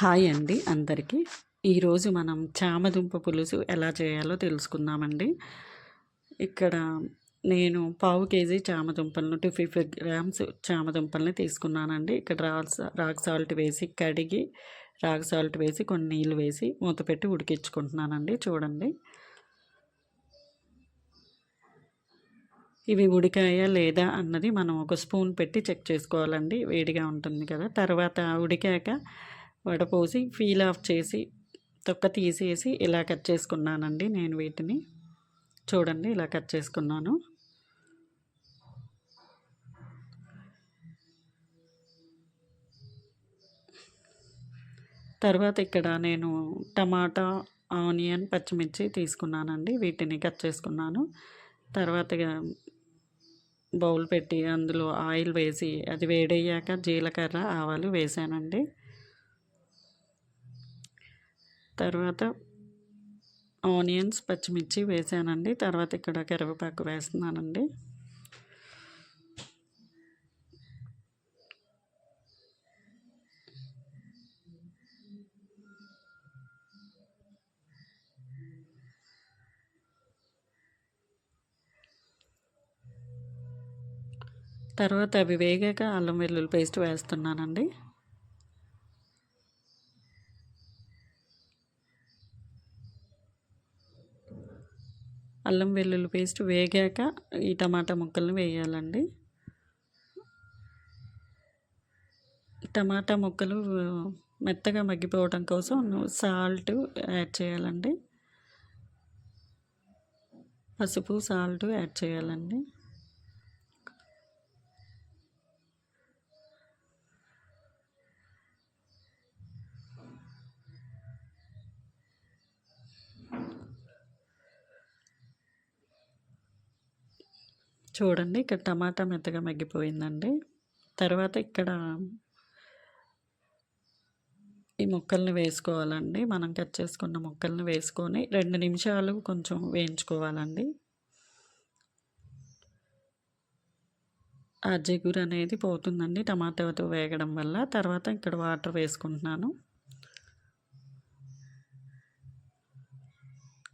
Hi అండి అందరికీ. ఈరోజు మనం చామదుంప పులుసు ఎలా చేయాలో తెలుసుకుందామండి. ఇక్కడ నేను పావు కేజీ చామదుంపలను టూ ఫిఫ్టీ గ్రామ్స్ చామదుంపల్ని తీసుకున్నానండి. ఇక్కడ రాక్ రాక్ సాల్ట్ వేసి కడిగి రాక్ సాల్ట్ వేసి కొన్ని నీళ్ళు వేసి మూత పెట్టి ఉడికించుకుంటున్నానండి. చూడండి. ఇవి ఉడికాయా లేదా అన్నది మనం ఒక స్పూన్ పెట్టి చెక్ చేసుకోవాలండి. వేడిగా ఉంటుంది కదా. తర్వాత ఉడికాక వడపోసి ఫీల్ ఆఫ్ చేసి తొక్క తీసేసి ఇలా కట్ చేసుకున్నానండి నేను వీటిని. చూడండి ఇలా కట్ చేసుకున్నాను. తర్వాత ఇక్కడ నేను టమాటా ఆనియన్ పచ్చిమిర్చి తీసుకున్నానండి వీటిని కట్ చేసుకున్నాను. తర్వాత బౌల్ పెట్టి అందులో ఆయిల్ వేసి అది వేడయ్యాక జీలకర్ర ఆవాలు వేసానండి. తర్వాత ఆనియన్స్ పచ్చిమిర్చి వేసానండి. తర్వాత ఇక్కడ కరివేపాకు వేస్తున్నానండి. తర్వాత అవి వేగాక అల్లం వెల్లుల్లి పేస్ట్ వేస్తున్నానండి. అల్లం వెల్లుల్లి పేస్ట్ వేగాక ఈ టమాటా ముక్కలను వేయాలండి. టమాటా ముక్కలు మెత్తగా మగ్గిపోవడం కోసం సాల్ట్ యాడ్ చేయాలండి. పసుపు సాల్ట్ యాడ్ చేయాలండి. చూడండి ఇక్కడ టమాటా మెత్తగా మగ్గిపోయిందండి. తర్వాత ఇక్కడ ఈ ముక్కల్ని వేసుకోవాలండి. మనం కట్ చేసుకున్న ముక్కల్ని వేసుకొని రెండు నిమిషాలు కొంచెం వేయించుకోవాలండి. ఆ జిగురు అనేది పోతుందండి టమాటాతో వేగడం వల్ల. తర్వాత ఇక్కడ వాటర్ వేసుకుంటున్నాను.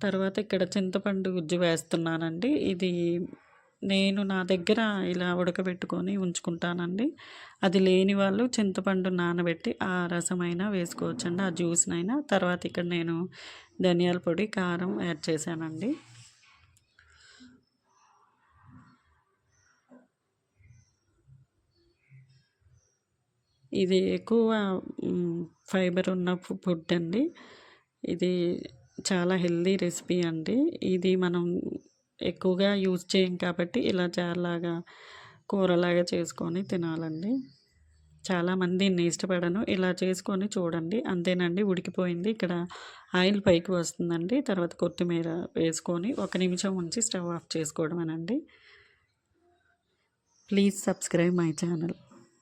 తర్వాత ఇక్కడ చింతపండు గుజ్జు వేస్తున్నానండి. ఇది నేను నా దగ్గర ఇలా ఉడకబెట్టుకొని ఉంచుకుంటానండి. అది లేని వాళ్ళు చింతపండు నానబెట్టి ఆ రసమైనా వేసుకోవచ్చండి ఆ జ్యూస్నైనా. తర్వాత ఇక్కడ నేను ధనియాల పొడి కారం యాడ్ చేశానండి. ఇది ఎక్కువ ఫైబర్ ఉన్న ఫుడ్ అండి. ఇది చాలా హెల్దీ రెసిపీ అండి. ఇది మనం ఎక్కువగా యూజ్ చేయం కాబట్టి ఇలా చారులాగా కూరలాగా చేసుకొని తినాలండి. చాలామంది దీన్ని ఇష్టపడను ఇలా చేసుకొని చూడండి. అంతేనండి ఉడికిపోయింది. ఇక్కడ ఆయిల్ పైకి వస్తుందండి. తర్వాత కొత్తిమీర వేసుకొని ఒక నిమిషం ఉంచి stove off చేసుకోవడమేనండి. Please subscribe my channel.